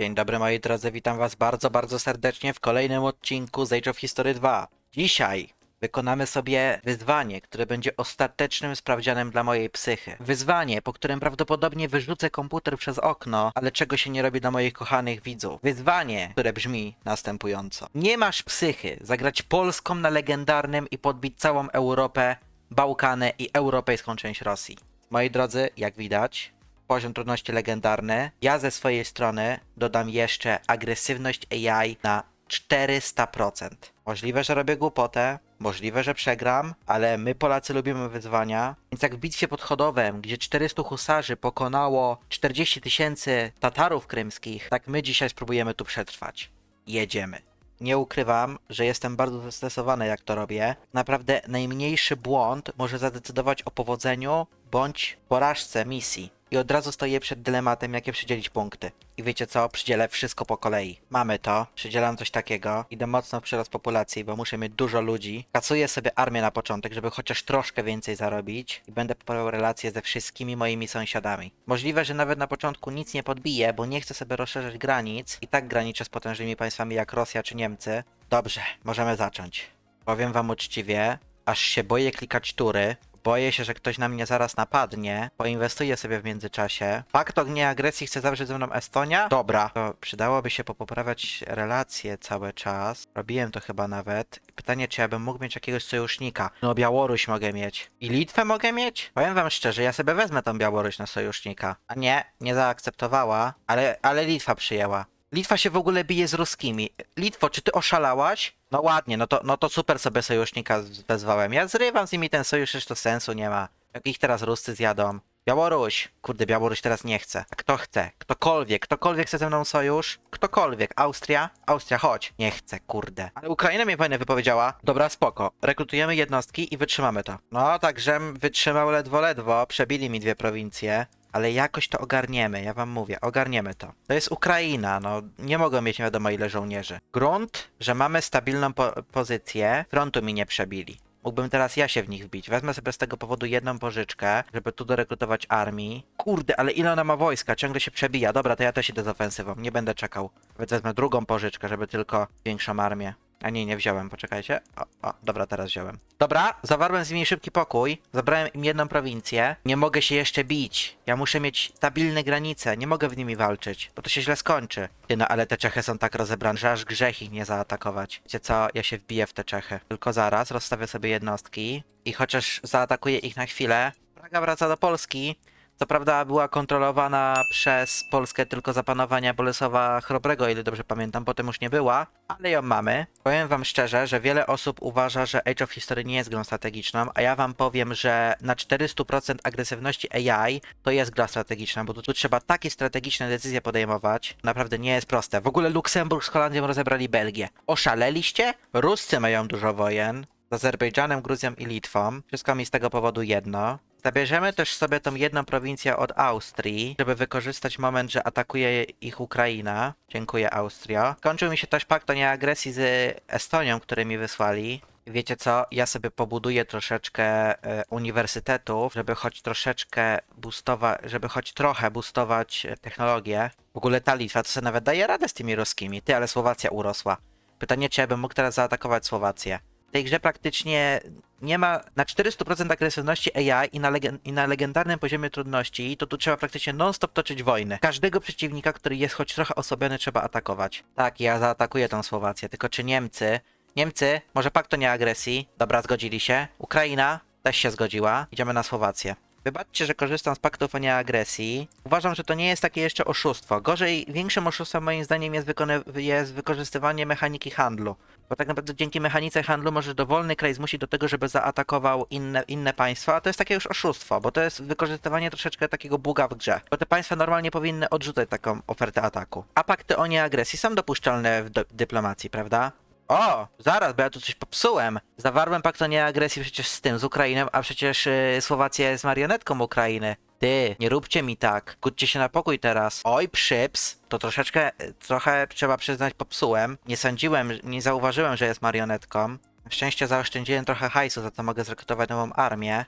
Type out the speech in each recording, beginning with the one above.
Dzień dobry moi drodzy, witam was bardzo, bardzo serdecznie w kolejnym odcinku z Age of History 2. Dzisiaj wykonamy sobie wyzwanie, które będzie ostatecznym sprawdzianem dla mojej psychy. Wyzwanie, po którym prawdopodobnie wyrzucę komputer przez okno, ale czego się nie robi dla moich kochanych widzów. Wyzwanie, które brzmi następująco. Nie masz psychy zagrać Polską na legendarnym i podbić całą Europę, Bałkany i europejską część Rosji. Moi drodzy, jak widać, poziom trudności legendarny. Ja ze swojej strony dodam jeszcze agresywność AI na 400%. Możliwe, że robię głupotę, możliwe, że przegram, ale my Polacy lubimy wyzwania. Więc jak w bitwie pod Chodowem, gdzie 400 husarzy pokonało 40 tysięcy Tatarów krymskich, tak my dzisiaj spróbujemy tu przetrwać. Jedziemy. Nie ukrywam, że jestem bardzo zestresowany, jak to robię. Naprawdę najmniejszy błąd może zadecydować o powodzeniu bądź porażce misji. I od razu stoję przed dylematem, jakie przydzielić punkty. I wiecie co? Przydzielę wszystko po kolei. Mamy to, przydzielam coś takiego. Idę mocno w przyrost populacji, bo muszę mieć dużo ludzi. Kasuję sobie armię na początek, żeby chociaż troszkę więcej zarobić. I będę poprawiał relacje ze wszystkimi moimi sąsiadami. Możliwe, że nawet na początku nic nie podbiję, bo nie chcę sobie rozszerzać granic. I tak graniczę z potężnymi państwami jak Rosja czy Niemcy. Dobrze, możemy zacząć. Powiem wam uczciwie, aż się boję klikać tury. Boję się, że ktoś na mnie zaraz napadnie. Poinwestuję sobie w międzyczasie. Fakt ognia agresji chce zawrzeć ze mną Estonia? Dobra. To przydałoby się popoprawiać relacje cały czas. Robiłem to chyba nawet. Pytanie, czy ja bym mógł mieć jakiegoś sojusznika? No, Białoruś mogę mieć. I Litwę mogę mieć? Powiem wam szczerze, ja sobie wezmę tą Białoruś na sojusznika. A nie, nie zaakceptowała, ale, ale Litwa przyjęła. Litwa się w ogóle bije z ruskimi. Litwo, czy ty oszalałaś? No ładnie, no to, no to super sobie sojusznika wezwałem. Ja zrywam z nimi ten sojusz, już to sensu nie ma. Jak ich teraz Ruscy zjadą? Białoruś. Kurde, Białoruś teraz nie chce. A kto chce? Ktokolwiek. Ktokolwiek chce ze mną sojusz? Ktokolwiek. Austria? Austria, chodź. Nie chce, kurde. Ale Ukraina mnie fajnie wypowiedziała. Dobra, spoko. Rekrutujemy jednostki i wytrzymamy to. No, także wytrzymał ledwo, ledwo. Przebili mi dwie prowincje. Ale jakoś to ogarniemy, ja wam mówię, ogarniemy to. To jest Ukraina, no nie mogą mieć nie wiadomo ile żołnierzy. Grunt, że mamy stabilną po pozycję, frontu mi nie przebili. Mógłbym teraz ja się w nich wbić. Wezmę sobie z tego powodu jedną pożyczkę, żeby tu dorekrutować armii. Kurde, ale ile ona ma wojska? Ciągle się przebija. Dobra, to ja też idę z ofensywą. Nie będę czekał. Wezmę drugą pożyczkę, żeby tylko większą armię. A nie, nie wziąłem, poczekajcie. O, o, dobra, teraz wziąłem. Dobra, zawarłem z nimi szybki pokój. Zabrałem im jedną prowincję. Nie mogę się jeszcze bić. Ja muszę mieć stabilne granice. Nie mogę w nimi walczyć, bo to się źle skończy. Ty no, ale te Czechy są tak rozebrane, że aż grzech ich nie zaatakować. Wiecie co? Ja się wbiję w te Czechy. Tylko zaraz rozstawię sobie jednostki i chociaż zaatakuję ich na chwilę, Praga wraca do Polski. Co prawda była kontrolowana przez Polskę tylko za panowania Bolesława Chrobrego, ile dobrze pamiętam, potem już nie była, ale ją mamy. Powiem wam szczerze, że wiele osób uważa, że Age of History nie jest grą strategiczną, a ja wam powiem, że na 400% agresywności AI to jest gra strategiczna, bo tu, tu trzeba takie strategiczne decyzje podejmować. Naprawdę nie jest proste. W ogóle Luksemburg z Holandią rozebrali Belgię. Oszaleliście? Ruscy mają dużo wojen. Z Azerbejdżanem, Gruzją i Litwą. Wszystko mi z tego powodu jedno. Zabierzemy też sobie tą jedną prowincję od Austrii, żeby wykorzystać moment, że atakuje ich Ukraina. Dziękuję, Austria. Kończył mi się też pakt o nieagresji z Estonią, który mi wysłali. Wiecie co? Ja sobie pobuduję troszeczkę e, uniwersytetów, żeby choć troszeczkę boostować, żeby choć trochę boostować e, technologię. W ogóle ta Litwa to sobie nawet daje radę z tymi ruskimi. Ty, ale Słowacja urosła. Pytanie, czy ja bym mógł teraz zaatakować Słowację? W tej grze praktycznie nie ma na 400% agresywności AI i na, i na legendarnym poziomie trudności, to tu trzeba praktycznie non-stop toczyć wojnę. Każdego przeciwnika, który jest choć trochę osłabiony, trzeba atakować. Tak, ja zaatakuję tą Słowację, tylko czy Niemcy... Niemcy, może pakt o nieagresji? Dobra, zgodzili się. Ukraina też się zgodziła. Idziemy na Słowację. Wybaczcie, że korzystam z paktów o nieagresji. Uważam, że to nie jest takie jeszcze oszustwo. Gorzej, większym oszustwem moim zdaniem jest, jest wykorzystywanie mechaniki handlu. Bo tak naprawdę dzięki mechanice handlu możesz dowolny kraj zmusić do tego, żeby zaatakował inne, inne państwa, a to jest takie już oszustwo, bo to jest wykorzystywanie troszeczkę takiego buga w grze. Bo te państwa normalnie powinny odrzucać taką ofertę ataku. A pakty o nieagresji są dopuszczalne w do- dyplomacji, prawda? O, zaraz, bo ja tu coś popsułem. Zawarłem pakt o nieagresji przecież z tym, z Ukrainą, a przecież yy, Słowacja jest marionetką Ukrainy. Ty, nie róbcie mi tak. Kłóćcie się na pokój teraz. Oj, przyps. To troszeczkę, y, trochę trzeba przyznać popsułem. Nie sądziłem, nie zauważyłem, że jest marionetką. Na szczęście zaoszczędziłem trochę hajsu, za to mogę zrekrutować nową armię.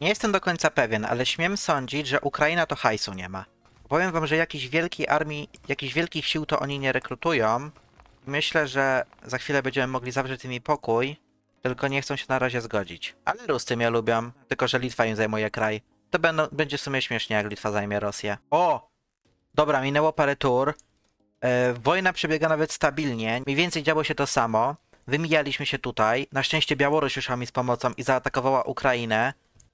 Nie jestem do końca pewien, ale śmiem sądzić, że Ukraina to hajsu nie ma. Powiem wam, że jakiejś wielkiej armii, jakichś wielkich sił to oni nie rekrutują. Myślę, że za chwilę będziemy mogli zawrzeć nimi pokój, tylko nie chcą się na razie zgodzić. Ale Ruscy mnie lubią, tylko że Litwa im zajmuje kraj. To będą, będzie w sumie śmiesznie, jak Litwa zajmie Rosję. O! Dobra, minęło parę tur. E, wojna przebiega nawet stabilnie. Mniej więcej działo się to samo. Wymijaliśmy się tutaj. Na szczęście Białoruś już mi z pomocą i zaatakowała Ukrainę.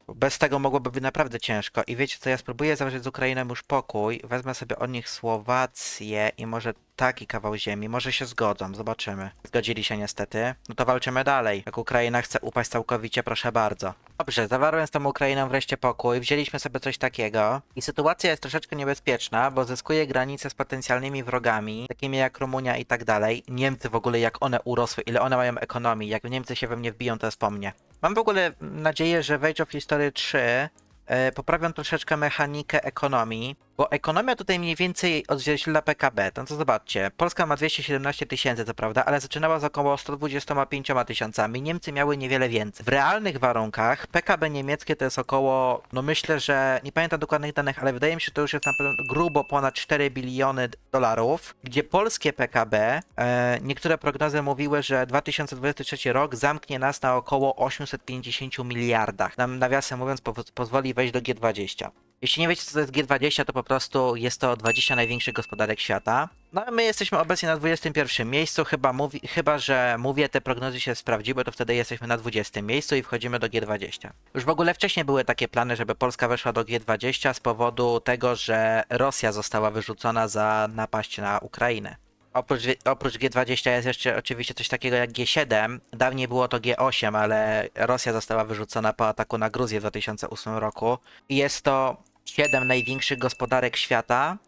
Bez tego mogłoby być naprawdę ciężko. I wiecie co, ja spróbuję zawrzeć z Ukrainą już pokój. Wezmę sobie od nich Słowację i może taki kawał ziemi. Może się zgodzą, zobaczymy. Zgodzili się niestety. No to walczymy dalej. Jak Ukraina chce upaść całkowicie, proszę bardzo. Dobrze, zawarłem z tą Ukrainą wreszcie pokój. Wzięliśmy sobie coś takiego. I sytuacja jest troszeczkę niebezpieczna, bo zyskuje granice z potencjalnymi wrogami, takimi jak Rumunia i tak dalej. Niemcy w ogóle, jak one urosły, ile one mają ekonomii. Jak Niemcy się we mnie wbiją, to jest po mnie. Mam w ogóle nadzieję, że Age of History 3 e, poprawią troszeczkę mechanikę ekonomii, bo ekonomia tutaj mniej więcej odzwierciedla PKB. No to zobaczcie, Polska ma 217 tysięcy, to prawda, ale zaczynała z około 125 tysiącami, Niemcy miały niewiele więcej. W realnych warunkach PKB niemieckie to jest około, no myślę, że, nie pamiętam dokładnych danych, ale wydaje mi się, że to już jest na pewno grubo ponad 4 biliony dolarów, gdzie polskie PKB, e, niektóre prognozy mówiły, że 2023 rok zamknie nas na około 850 miliardach. Nam nawiasem mówiąc po, pozwoli wejść do G20. Jeśli nie wiecie, co to jest G20, to po prostu jest to 20 największych gospodarek świata. No a my jesteśmy obecnie na 21 miejscu, chyba, mówi, chyba że mówię, te prognozy się sprawdziły, to wtedy jesteśmy na 20 miejscu i wchodzimy do G20. Już w ogóle wcześniej były takie plany, żeby Polska weszła do G20 z powodu tego, że Rosja została wyrzucona za napaść na Ukrainę. Oprócz, oprócz G20 jest jeszcze oczywiście coś takiego jak G7. Dawniej było to G8, ale Rosja została wyrzucona po ataku na Gruzję w 2008 roku. I jest to 7 największych gospodarek świata,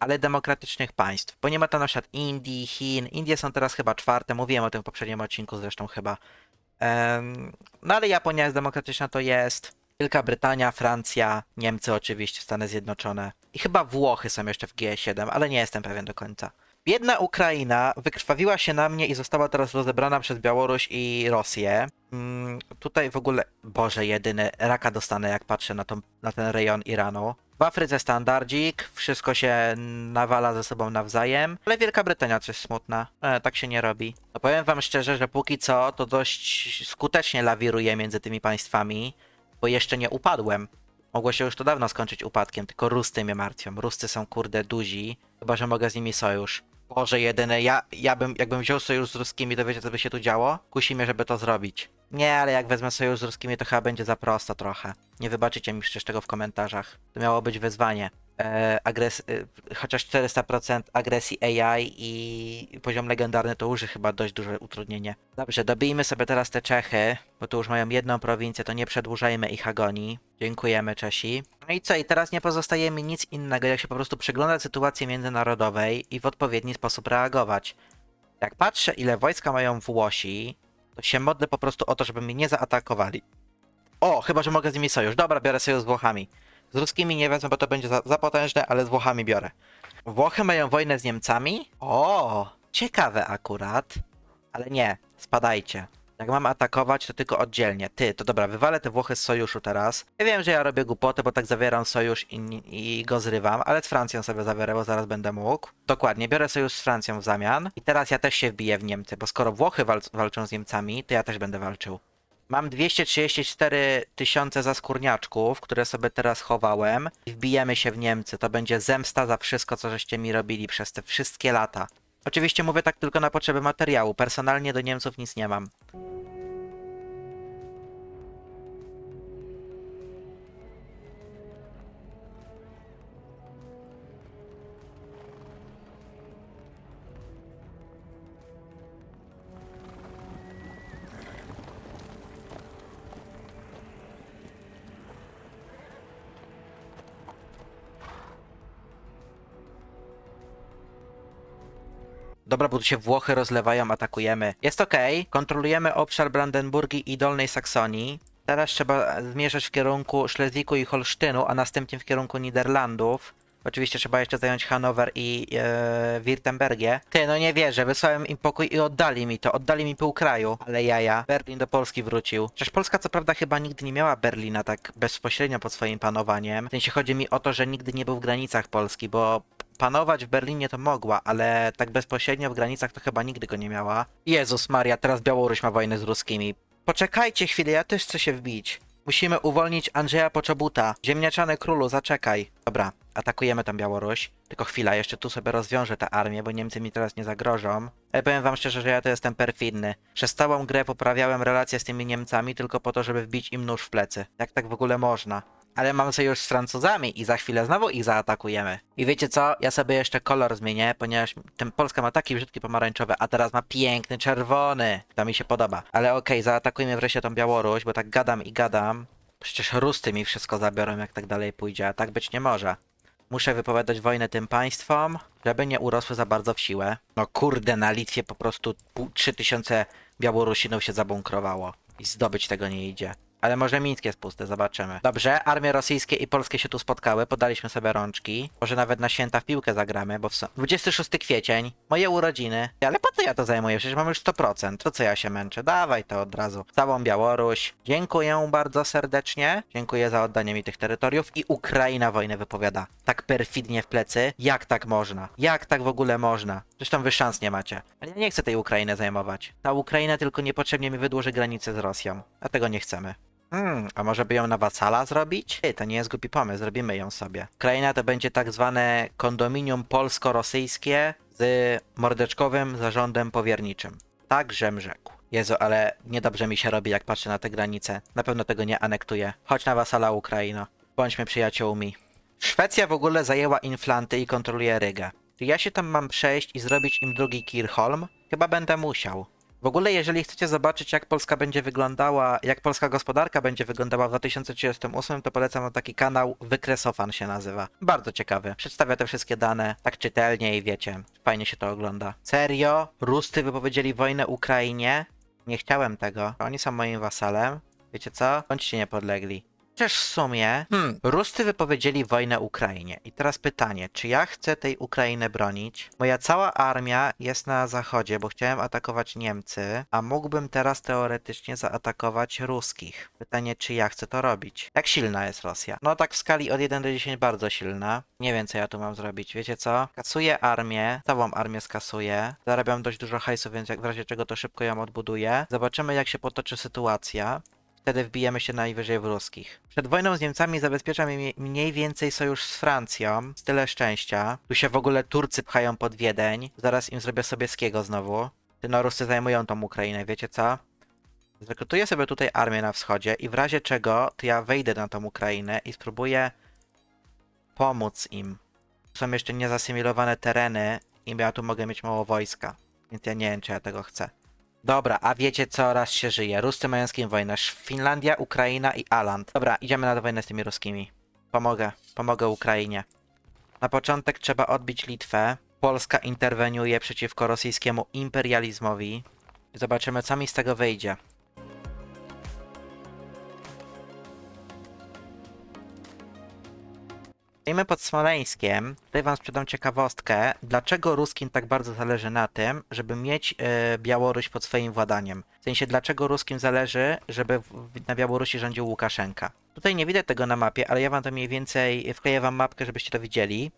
ale demokratycznych państw. Bo nie ma tam na przykład Indii, Chin. Indie są teraz chyba czwarte, mówiłem o tym w poprzednim odcinku zresztą chyba. Em, no ale Japonia jest demokratyczna, to jest. Wielka Brytania, Francja, Niemcy oczywiście, Stany Zjednoczone. I chyba Włochy są jeszcze w G7, ale nie jestem pewien do końca. Biedna Ukraina wykrwawiła się na mnie i została teraz rozebrana przez Białoruś i Rosję. Mm, tutaj w ogóle, Boże jedyny, raka dostanę jak patrzę na, tą, na ten rejon Iranu. W Afryce standardzik, wszystko się nawala ze sobą nawzajem, ale Wielka Brytania coś smutna, e, tak się nie robi. No powiem wam szczerze, że póki co to dość skutecznie lawiruję między tymi państwami, bo jeszcze nie upadłem. Mogło się już to dawno skończyć upadkiem, tylko Rusty mnie martwią. Ruscy są kurde duzi, chyba że mogę z nimi sojusz. Boże jedyne, ja, ja bym, jakbym wziął sojusz z Ruskimi, to wiecie co by się tu działo? Kusi mnie, żeby to zrobić. Nie, ale jak wezmę sojusz z Ruskimi, to chyba będzie za prosto trochę. Nie wybaczycie mi przecież tego w komentarzach. To miało być wyzwanie. E, agres e, chociaż 400% agresji AI i poziom legendarny to już chyba dość duże utrudnienie. Dobrze, dobijmy sobie teraz te Czechy, bo tu już mają jedną prowincję, to nie przedłużajmy ich agonii. Dziękujemy Czesi. No i co, i teraz nie pozostaje mi nic innego, jak się po prostu przyglądać sytuacji międzynarodowej i w odpowiedni sposób reagować. Jak patrzę, ile wojska mają Włosi, to się modlę po prostu o to, żeby mnie nie zaatakowali. O, chyba, że mogę z nimi sojusz. Dobra, biorę sojusz z Włochami. Z ruskimi nie wezmę, bo to będzie za, za potężne, ale z Włochami biorę. Włochy mają wojnę z Niemcami? O, ciekawe akurat. Ale nie, spadajcie. Jak mam atakować, to tylko oddzielnie. Ty, to dobra, wywalę te Włochy z sojuszu teraz. Ja wiem, że ja robię głupotę, bo tak zawieram sojusz i, i go zrywam, ale z Francją sobie zabiorę, bo zaraz będę mógł. Dokładnie, biorę sojusz z Francją w zamian. I teraz ja też się wbiję w Niemcy, bo skoro Włochy wal walczą z Niemcami, to ja też będę walczył. Mam 234 tysiące zaskórniaczków, które sobie teraz chowałem. Wbijemy się w Niemcy. To będzie zemsta za wszystko, co żeście mi robili przez te wszystkie lata. Oczywiście mówię tak tylko na potrzeby materiału. Personalnie do Niemców nic nie mam. Dobra, bo tu się Włochy rozlewają, atakujemy. Jest okej, kontrolujemy obszar Brandenburgii i Dolnej Saksonii. Teraz trzeba zmierzać w kierunku Szlezwiku i Holsztynu, a następnie w kierunku Niderlandów. Oczywiście trzeba jeszcze zająć Hanower i e, Wirtembergię. Ty, no nie wierzę, wysłałem im pokój i oddali mi to, oddali mi pół kraju. Ale jaja, Berlin do Polski wrócił. Przecież Polska co prawda chyba nigdy nie miała Berlina tak bezpośrednio pod swoim panowaniem. W sensie chodzi mi o to, że nigdy nie był w granicach Polski, bo panować w Berlinie to mogła, ale tak bezpośrednio w granicach to chyba nigdy go nie miała. Jezus Maria, teraz Białoruś ma wojnę z ruskimi. Poczekajcie chwilę, ja też chcę się wbić. Musimy uwolnić Andrzeja Poczobuta. Ziemniaczany królu, zaczekaj. Dobra, atakujemy tam Białoruś. Tylko chwila, jeszcze tu sobie rozwiążę tę armię, bo Niemcy mi teraz nie zagrożą. Ale powiem wam szczerze, że ja to jestem perfidny. Przez całą grę poprawiałem relacje z tymi Niemcami tylko po to, żeby wbić im nóż w plecy. Jak tak w ogóle można? Ale mam sojusz z Francuzami i za chwilę znowu ich zaatakujemy. I wiecie co? Ja sobie jeszcze kolor zmienię, ponieważ ten Polska ma taki brzydki pomarańczowy, a teraz ma piękny czerwony. To mi się podoba. Ale okej, zaatakujmy wreszcie tą Białoruś, bo tak gadam i gadam. Przecież Rusty mi wszystko zabiorą, jak tak dalej pójdzie, a tak być nie może. Muszę wypowiadać wojnę tym państwom, żeby nie urosły za bardzo w siłę. No kurde, na Litwie po prostu pół- 3000 Białorusinów się zabunkrowało. I zdobyć tego nie idzie. Ale może Mińsk jest pusty, zobaczymy. Dobrze, armie rosyjskie i polskie się tu spotkały, podaliśmy sobie rączki. Może nawet na święta w piłkę zagramy, bo w so... 26 kwiecień, moje urodziny. Ale po co ja to zajmuję? Przecież mam już 100%. To co ja się męczę? Dawaj to od razu. Całą Białoruś. Dziękuję bardzo serdecznie. Dziękuję za oddanie mi tych terytoriów i Ukraina wojnę wypowiada. Tak perfidnie w plecy. Jak tak można? Jak tak w ogóle można? Zresztą wy szans nie macie. Ale ja nie chcę tej Ukrainy zajmować. Ta Ukraina tylko niepotrzebnie mi wydłuży granicę z Rosją. A tego nie chcemy. Hmm, a może by ją na wasala zrobić? Ej, to nie jest głupi pomysł, zrobimy ją sobie. Kraina to będzie tak zwane kondominium polsko-rosyjskie z mordeczkowym zarządem powierniczym. Tak, żem rzekł. Jezu, ale niedobrze mi się robi, jak patrzę na te granice. Na pewno tego nie anektuję. Chodź na wasala, Ukraino. Bądźmy przyjaciółmi. Szwecja w ogóle zajęła Inflanty i kontroluje Rygę. Czy ja się tam mam przejść i zrobić im drugi Kirholm? Chyba będę musiał. W ogóle, jeżeli chcecie zobaczyć, jak Polska będzie wyglądała, jak polska gospodarka będzie wyglądała w 2038, to polecam wam taki kanał Wykresofan się nazywa. Bardzo ciekawy. Przedstawia te wszystkie dane tak czytelnie i wiecie, fajnie się to ogląda. Serio? Rusty wypowiedzieli wojnę Ukrainie? Nie chciałem tego. Oni są moim wasalem. Wiecie co? Bądźcie niepodlegli. Chociaż w sumie, hmm, Rusty wypowiedzieli wojnę Ukrainie. I teraz pytanie, czy ja chcę tej Ukrainy bronić? Moja cała armia jest na zachodzie, bo chciałem atakować Niemcy, a mógłbym teraz teoretycznie zaatakować ruskich. Pytanie, czy ja chcę to robić? Jak silna jest Rosja? No tak w skali od 1 do 10 bardzo silna. Nie wiem, co ja tu mam zrobić. Wiecie co? Kasuję armię, całą armię skasuję. Zarabiam dość dużo hajsu, więc jak w razie czego to szybko ją odbuduję. Zobaczymy, jak się potoczy sytuacja. Wtedy wbijemy się najwyżej w ruskich. Przed wojną z Niemcami zabezpiecza mi mniej więcej sojusz z Francją. Z tyle szczęścia. Tu się w ogóle Turcy pchają pod Wiedeń. Zaraz im zrobię Sobieskiego znowu. Ty no, Ruscy zajmują tą Ukrainę, wiecie co? Zrekrutuję sobie tutaj armię na wschodzie i w razie czego to ja wejdę na tą Ukrainę i spróbuję pomóc im. Są jeszcze niezasymilowane tereny i ja tu mogę mieć mało wojska. Więc ja nie wiem, czy ja tego chcę. Dobra, a wiecie co raz się żyje? Ruscy mają z kim wojnę? Finlandia, Ukraina i Aland. Dobra, idziemy na wojnę z tymi ruskimi. Pomogę, pomogę Ukrainie. Na początek trzeba odbić Litwę. Polska interweniuje przeciwko rosyjskiemu imperializmowi. Zobaczymy, co mi z tego wyjdzie. Stoimy pod Smoleńskiem. Tutaj wam sprzedam ciekawostkę, dlaczego Ruskim tak bardzo zależy na tym, żeby mieć e, Białoruś pod swoim władaniem. W sensie, dlaczego Ruskim zależy, żeby na Białorusi rządził Łukaszenka. Tutaj nie widać tego na mapie, ale ja wam to mniej więcej wkleję wam mapkę, żebyście to widzieli.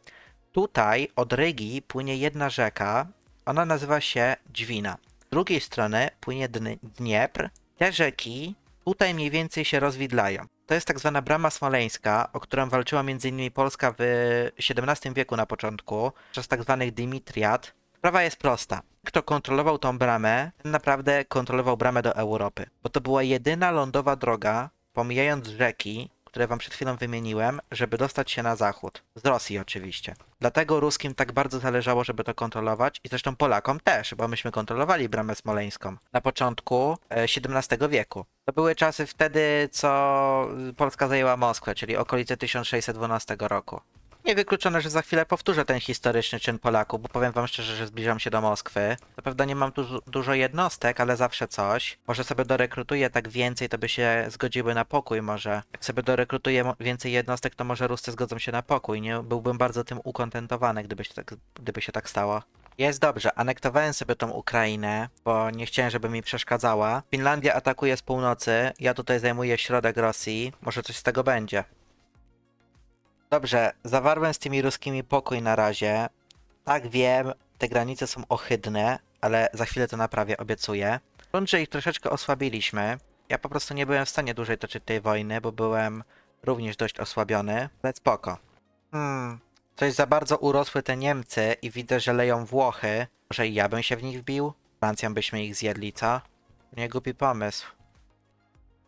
Tutaj od Rygi płynie jedna rzeka, ona nazywa się Dźwina. Z drugiej strony płynie Dn- Dniepr. Te rzeki tutaj mniej więcej się rozwidlają. To jest tak zwana brama smoleńska, o którą walczyła m.in. Polska w XVII wieku na początku, podczas tak zwanych Dimitriad. Sprawa jest prosta. Kto kontrolował tą bramę, naprawdę kontrolował bramę do Europy, bo to była jedyna lądowa droga, pomijając rzeki, które wam przed chwilą wymieniłem, żeby dostać się na zachód. Z Rosji oczywiście. Dlatego ruskim tak bardzo zależało, żeby to kontrolować i zresztą Polakom też, bo myśmy kontrolowali bramę smoleńską na początku e, XVII wieku. To były czasy wtedy, co Polska zajęła Moskwę, czyli okolice 1612 roku. Niewykluczone, że za chwilę powtórzę ten historyczny czyn Polaków, bo powiem wam szczerze, że zbliżam się do Moskwy. Co prawda nie mam tu du- dużo jednostek, ale zawsze coś. Może sobie dorekrutuję tak więcej, to by się zgodziły na pokój może. Jak sobie dorekrutuję więcej jednostek, to może Ruscy zgodzą się na pokój. Nie byłbym bardzo tym ukontentowany, gdyby się tak, gdyby się tak stało. Jest dobrze, anektowałem sobie tą Ukrainę, bo nie chciałem, żeby mi przeszkadzała. Finlandia atakuje z północy, ja tutaj zajmuję środek Rosji. Może coś z tego będzie. Dobrze, zawarłem z tymi ruskimi pokój na razie. Tak wiem, te granice są ohydne, ale za chwilę to naprawię, obiecuję. Że ich troszeczkę osłabiliśmy. Ja po prostu nie byłem w stanie dłużej toczyć tej wojny, bo byłem również dość osłabiony, ale spoko. Hmm, coś za bardzo urosły te Niemcy i widzę, że leją Włochy. Może i ja bym się w nich wbił? Francją byśmy ich zjedli, co? Nie głupi pomysł.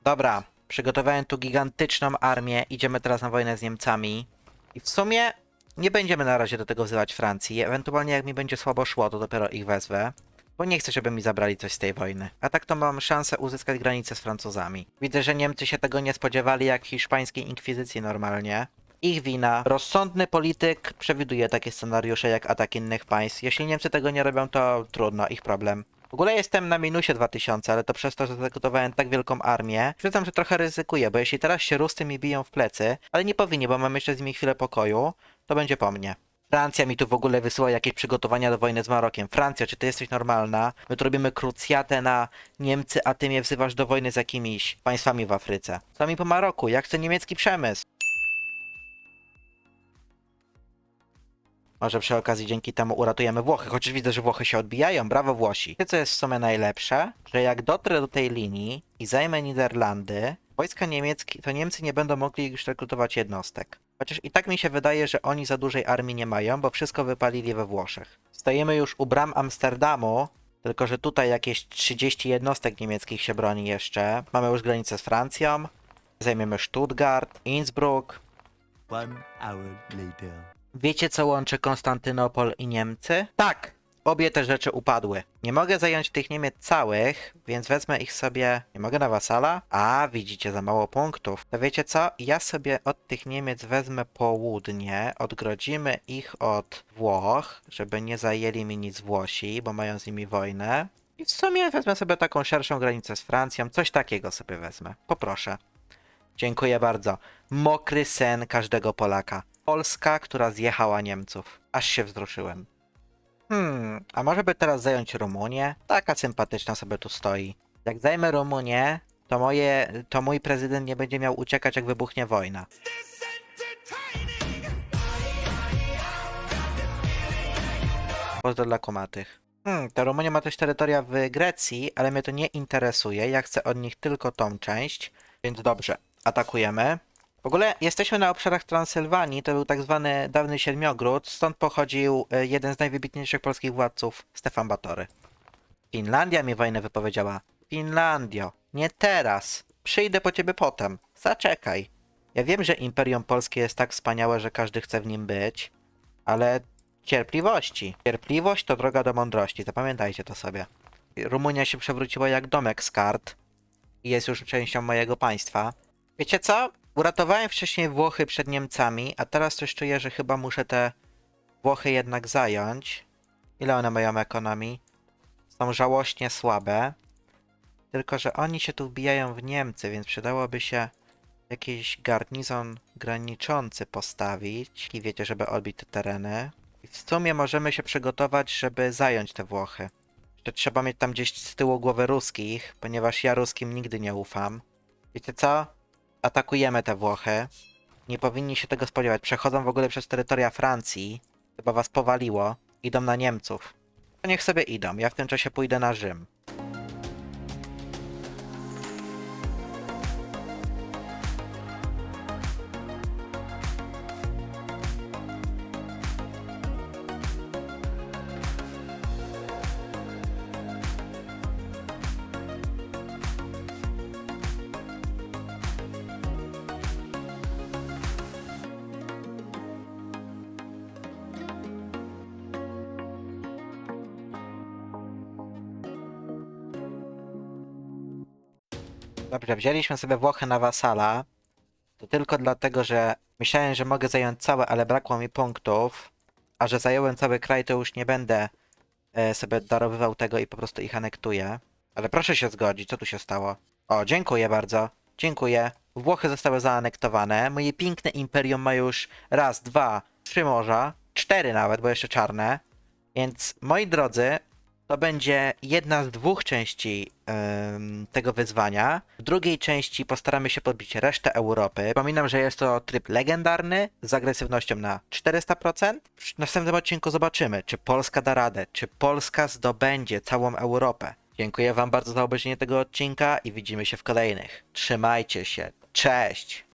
Dobra, przygotowałem tu gigantyczną armię, idziemy teraz na wojnę z Niemcami. I w sumie nie będziemy na razie do tego wzywać Francji. Ewentualnie jak mi będzie słabo szło, to dopiero ich wezwę. Bo nie chcę, żeby mi zabrali coś z tej wojny. A tak to mam szansę uzyskać granicę z Francuzami. Widzę, że Niemcy się tego nie spodziewali jak hiszpańskiej inkwizycji normalnie. Ich wina. Rozsądny polityk przewiduje takie scenariusze jak atak innych państw. Jeśli Niemcy tego nie robią, to trudno, ich problem. W ogóle jestem na minusie 2000, ale to przez to, że zagotovałem tak wielką armię. Przyznam, że trochę ryzykuję, bo jeśli teraz się Ruscy mi biją w plecy, ale nie powinni, bo mam jeszcze z nimi chwilę pokoju, to będzie po mnie. Francja mi tu w ogóle wysyła jakieś przygotowania do wojny z Marokiem. Francja, czy ty jesteś normalna? My tu robimy krucjatę na Niemcy, a ty mnie wzywasz do wojny z jakimiś państwami w Afryce. Co mi po Maroku? Ja chcę niemiecki przemysł. Może przy okazji dzięki temu uratujemy Włochy, chociaż widzę, że Włochy się odbijają. Brawo Włosi. Wiecie co jest w sumie najlepsze? Że jak dotrę do tej linii i zajmę Niderlandy, wojska niemieckie, to Niemcy nie będą mogli już rekrutować jednostek. Chociaż i tak mi się wydaje, że oni za dużej armii nie mają, bo wszystko wypalili we Włoszech. Stoimy już u bram Amsterdamu, tylko że tutaj jakieś 30 jednostek niemieckich się broni jeszcze. Mamy już granicę z Francją. Zajmiemy Stuttgart, Innsbruck, One hour later. Wiecie, co łączy Konstantynopol i Niemcy? Tak! Obie te rzeczy upadły. Nie mogę zająć tych Niemiec całych, więc wezmę ich sobie. Nie mogę na wasala? A, widzicie, za mało punktów. To wiecie co? Ja sobie od tych Niemiec wezmę południe, odgrodzimy ich od Włoch, żeby nie zajęli mi nic Włosi, bo mają z nimi wojnę. I w sumie wezmę sobie taką szerszą granicę z Francją, coś takiego sobie wezmę. Poproszę. Dziękuję bardzo. Mokry sen każdego Polaka. Polska, która zjechała Niemców. Aż się wzruszyłem. Hmm, a może by teraz zająć Rumunię? Taka sympatyczna sobie tu stoi. Jak zajmę Rumunię, to moje, to mój prezydent nie będzie miał uciekać jak wybuchnie wojna. Pozdro dla kumatych. Hmm, ta Rumunia ma też terytoria w Grecji, ale mnie to nie interesuje. Ja chcę od nich tylko tą część, więc dobrze, atakujemy. W ogóle jesteśmy na obszarach Transylwanii, to był tak zwany dawny siedmiogród, stąd pochodził e, jeden z najwybitniejszych polskich władców, Stefan Batory. Finlandia mi wojnę wypowiedziała. Finlandio, nie teraz. Przyjdę po ciebie potem. Zaczekaj. Ja wiem, że Imperium Polskie jest tak wspaniałe, że każdy chce w nim być, ale cierpliwości. Cierpliwość to droga do mądrości, zapamiętajcie to sobie. Rumunia się przewróciła jak domek z kart i jest już częścią mojego państwa. Wiecie co? Uratowałem wcześniej Włochy przed Niemcami, a teraz coś czuję, że chyba muszę te Włochy jednak zająć. Ile one mają ekonomii? Są żałośnie słabe. Tylko, że oni się tu wbijają w Niemcy, więc przydałoby się jakiś garnizon graniczący postawić. I wiecie, żeby odbić te tereny. I w sumie możemy się przygotować, żeby zająć te Włochy. Jeszcze trzeba mieć tam gdzieś z tyłu głowy ruskich, ponieważ ja ruskim nigdy nie ufam. Wiecie co? Atakujemy te Włochy. Nie powinni się tego spodziewać. Przechodzą w ogóle przez terytoria Francji. Chyba was powaliło. Idą na Niemców. To niech sobie idą. Ja w tym czasie pójdę na Rzym. Dobrze, wzięliśmy sobie Włochy na wasala. To tylko dlatego, że Myślałem, że mogę zająć całe, ale brakło mi punktów. A że zająłem cały kraj, to już nie będę e, sobie darowywał tego i po prostu ich anektuję. Ale proszę się zgodzić, co tu się stało? O, dziękuję bardzo. Dziękuję. Włochy zostały zaanektowane. Moje piękne imperium ma już raz, dwa, trzy morza. Cztery nawet, bo jeszcze czarne. Więc moi drodzy, to będzie jedna z dwóch części tego wyzwania. W drugiej części postaramy się podbić resztę Europy. Przypominam, że jest to tryb legendarny z agresywnością na 400%. W następnym odcinku zobaczymy, czy Polska da radę, czy Polska zdobędzie całą Europę. Dziękuję Wam bardzo za obejrzenie tego odcinka i widzimy się w kolejnych. Trzymajcie się. Cześć!